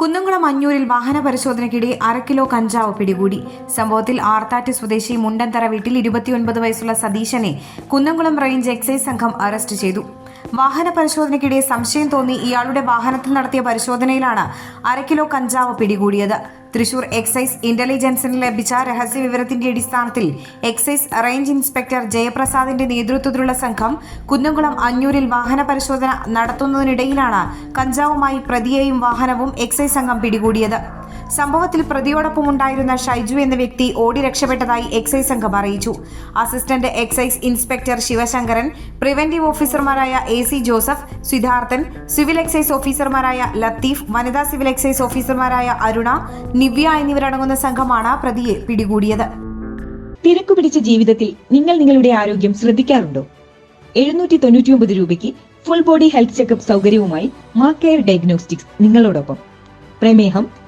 കുന്നംകുളം അഞ്ഞൂരിൽ വാഹന പരിശോധനയ്ക്കിടെ അര കിലോ കഞ്ചാവ് പിടികൂടി. സംഭവത്തിൽ ആർത്താറ്റ് സ്വദേശി മുണ്ടൻതറ വീട്ടിൽ ഇരുപത്തിയൊൻപത് വയസ്സുള്ള സതീശനെ കുന്നംകുളം റേഞ്ച് എക്സൈസ് സംഘം അറസ്റ്റ് ചെയ്തു. വാഹന പരിശോധനയ്ക്കിടെ സംശയം തോന്നി ഇയാളുടെ വാഹനത്തിൽ നടത്തിയ പരിശോധനയിലാണ് അര കിലോ കഞ്ചാവ് പിടികൂടിയത്. തൃശൂർ എക്സൈസ് ഇന്റലിജൻസിന് ലഭിച്ച രഹസ്യ വിവരത്തിന്റെ അടിസ്ഥാനത്തിൽ എക്സൈസ് റേഞ്ച് ഇൻസ്പെക്ടർ ജയപ്രസാദിന്റെ നേതൃത്വത്തിലുള്ള സംഘം കുന്നംകുളം അഞ്ഞൂരിൽ വാഹന പരിശോധന നടത്തുന്നതിനിടയിലാണ് കഞ്ചാവുമായി പ്രതിയെയും വാഹനവും എക്സൈസ് സംഘം പിടികൂടിയത്. സംഭവത്തിൽ പ്രതിയോടൊപ്പമുണ്ടായിരുന്ന ഷൈജു എന്ന വ്യക്തി ഓടി രക്ഷപ്പെട്ടതായി എക്സൈസ് സംഘം അറിയിച്ചു. Assistant excise inspector Sivasankaran preventive ഓഫീസർമാരായ A C Joseph Siddharthan civil excise ഓഫീസർമാരായ ലത്തീഫ് വനിതാ സിവിൽ എക്സൈസ് ഓഫീസർമാരായ അരുണ നിവ്യ എന്നിവരടങ്ങുന്ന സംഘമാണ് പ്രതിയെ പിടികൂടിയത്. തിരക്കു പിടിച്ച ജീവിതത്തിൽ നിങ്ങൾ നിങ്ങളുടെ ആരോഗ്യം ശ്രദ്ധിക്കാറുണ്ടോ? എഴുന്നൂറ്റി തൊണ്ണൂറ്റിയൊമ്പത് രൂപയ്ക്ക് ഫുൾ ബോഡി ഹെൽത്ത് ചെക്കപ്പ് സൗകര്യവുമായി മാ ഡയഗ്നോസ്റ്റിക്സ് നിങ്ങളോടൊപ്പം. പ്രമേഹം